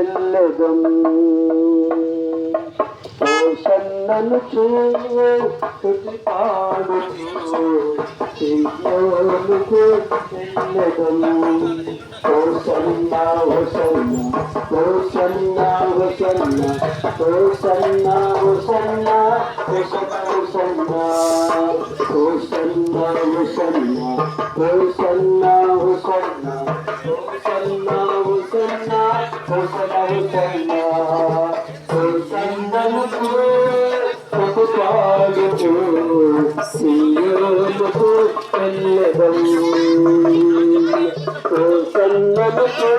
వెళ్ళదం సన్నను చూపాడు ఓ సన్నా ఓ సన్న ఓ ಸಾಗಿತು ಸಿಯೋದು ಎಲ್ಲವೂ ಸನ್ನದಕ್ಕೆ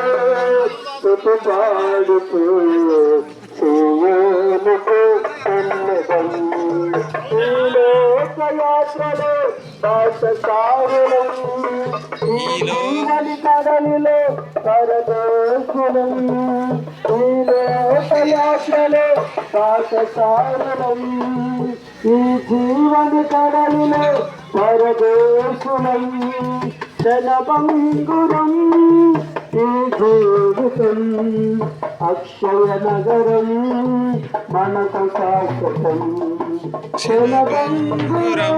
ತುಟು ಪಾಡುತು కడలిలో పరదోషులం ఈ లోకయాత్రలో సారులం ఈ జీవని కడలిలో పరదోషులం జనబంగురం ఈ జీవితం అక్షయ నగరం మనకు శాశ్వతం జనబంగురం.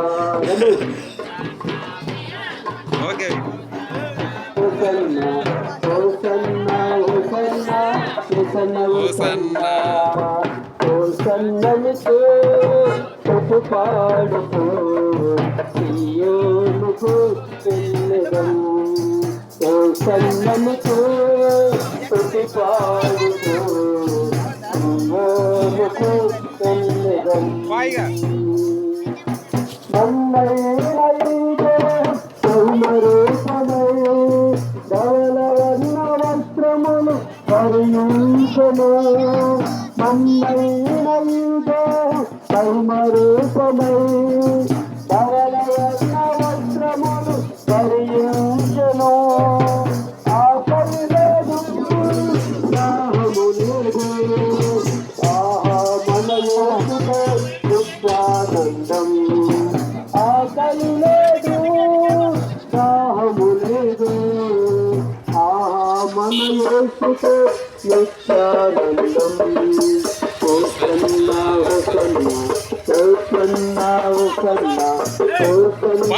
పాడుతూ సీయోనుకు వెళ్ళడం ఓ సన్నముతో ప్రతి పాడుతూ సీయోనుకు వెళ్ళడం మరియు మమ్మల్ని బహుమరూపమై పవలయ వస్త్రములు పర్యంజను ఆకలి లేదు దాహము లేదు ఆహా మనయోగుతో ఉత్సానందం ఆకలి లేదు దాహము లేదు. ఆహా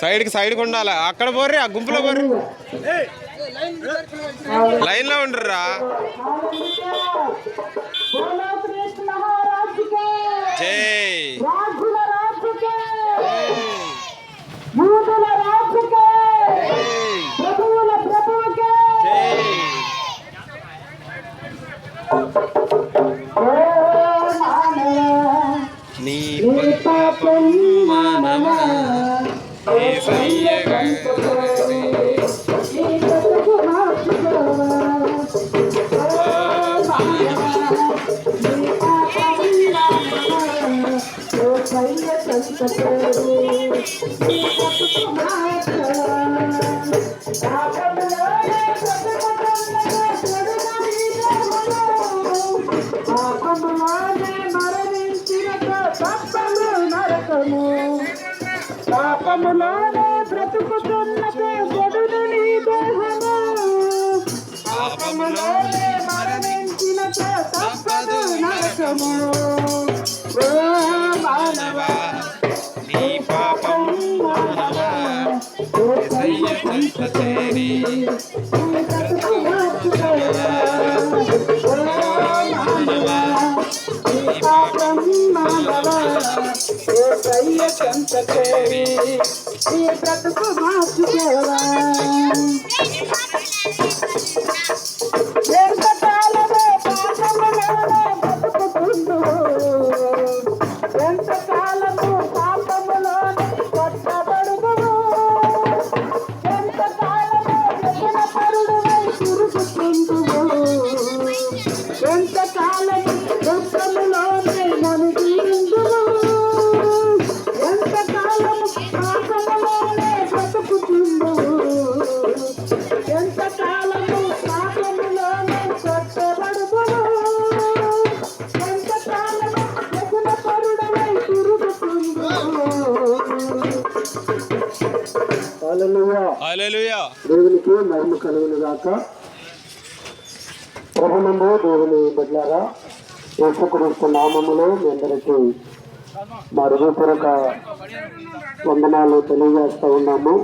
సైడ్కి సైడ్కి ఉండాలి? అక్కడ పోర్రి ఆ గుంపులో పోర్రి. లైన్లో ఉండర్రా. day. పాపములోనే బ్రతుకుతున్న చెడును నీ దేహము. పాపములోనే మరణించిన తప్పదు నరకము. ఓ మానవ నీ పాపం మానవా చేరి నీ పాపం మానవ యేసయ్య చెంత బ్రతుకు మార్చుకోవా దేవునికి మహిమ కలుగును గాక. ప్రభునందు దేవుని బిడ్డారా యేసుక్రీస్తు నామములో మీ అందరికీ మా హృదయపూర్వక వందనాలు తెలియజేస్తూ ఉన్నాము.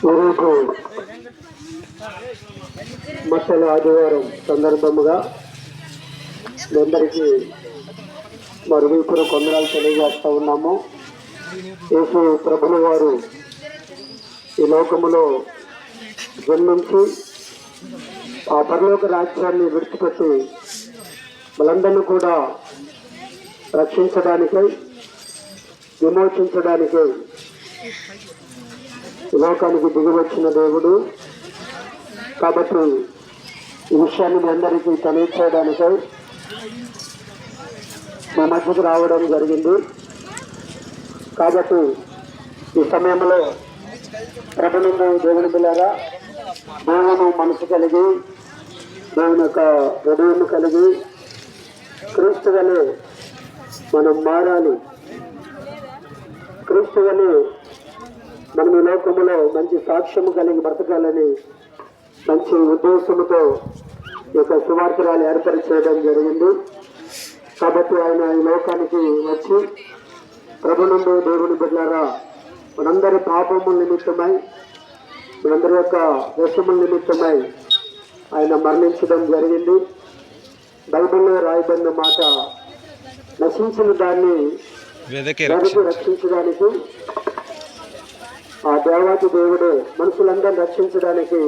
ఈరోజు మట్టల ఆదివారం సందర్భముగా మీ అందరికీ మరుగు హృదయపూర్వక కొందరాలు తెలియజేస్తూ ఉన్నాము. యేసు ప్రభుల వారు ఈ లోకములో జన్మించి ఆ పరలోక రాజ్యాన్ని విడిచిపెట్టి మనందరినీ కూడా రక్షించడానికై విమోచించడానికై ఈ లోకానికి దిగివచ్చిన దేవుడు. కాబట్టి ఈ విషయాన్ని మీ అందరికీ తెలియచేయడానికై మా మధ్యకు రావడం జరిగింది. కాబట్టి ఈ సమయంలో ప్రభుత్వం దేవుని పిల్లగా దేవుని మనసు కలిగి దేవుని యొక్క హృదయం కలిగి క్రీస్తు వలె మనం మారాలి. క్రీస్తు వలె మనం ఈ లోకములో మంచి సాక్ష్యము కలిగి బ్రతకాలని మంచి ఉద్దేశంతో ఈ యొక్క సువార్తరాలు ఏర్పరిచేయడం జరిగింది. కాబట్టి ఆయన ఈ లోకానికి వచ్చి ప్రభునందు దేవుని బిడ్డారా మనందరి పాపముల నిమిత్తమై మనందరి యొక్క దోషముల నిమిత్తమై ఆయన మరణించడం జరిగింది. బైబిల్లో రాయబడిన మాట నశించిన దాన్ని రక్షించడానికి ఆ దేవాతి దేవుడు మనుషులందరినీ రక్షించడానికి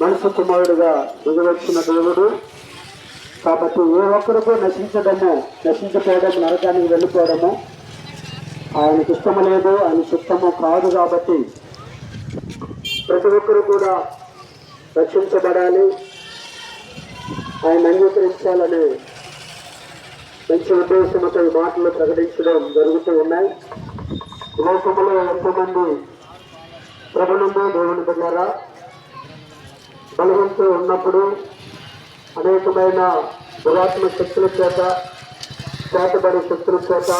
మనసు కుమారుడుగా దిగవచ్చిన దేవుడు. కాబట్టి ఏ ఒక్కరికూ నశించడము నశించకపోవడం నరకానికి వెళ్ళిపోవడము ఆయనకి ఇష్టము లేదు ఆయన చిత్తము కాదు కాబట్టి ప్రతి ఒక్కరు కూడా రక్షించబడాలి. ఆయన అంగీకరించాలని మంచి ఉద్దేశంతో ఈ మాటలు ప్రకటించడం జరుగుతూ ఉన్నాయి. లోకంలో ఎంతోమంది ప్రభునందు దేవుని బిడ్డారా బలవంతో ఉన్నప్పుడు అనేకమైన దురాత్మ శక్తుల చేత చేతబడి శక్తుల చేత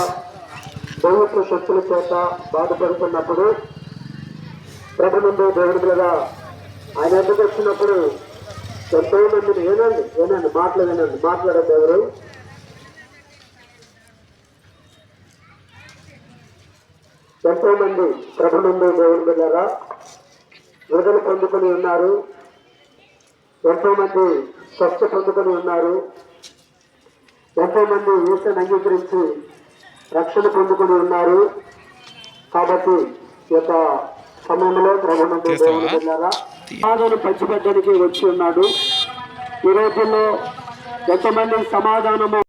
దైవత్వ శక్తుల చేత బాధపడుతున్నప్పుడు ప్రభునందు దేవుని బిడ్డగా ఆయన ఎందుకు వచ్చినప్పుడు ఎంతో మందిని ఏనండి ఏనండి మాటలు వినండి మాట్లాడద్దు ఎవరు? ఎంతో మంది ప్రభునందు దేవుడి మీద విడుదల పొందుకొని ఉన్నారు. ఎంతో మంది స్వస్థ పొందుకొని ఉన్నారు. ఎంతో మంది ఈసను అంగీకరించి రక్షణ పొందుకొని ఉన్నారు. కాబట్టి ఈ యొక్క సమయంలో బిడ్డారా సమాధానం పంచిపెట్టడానికి వచ్చి ఉన్నాడు. ఈ రోజుల్లో ఎంతమంది సమాధానము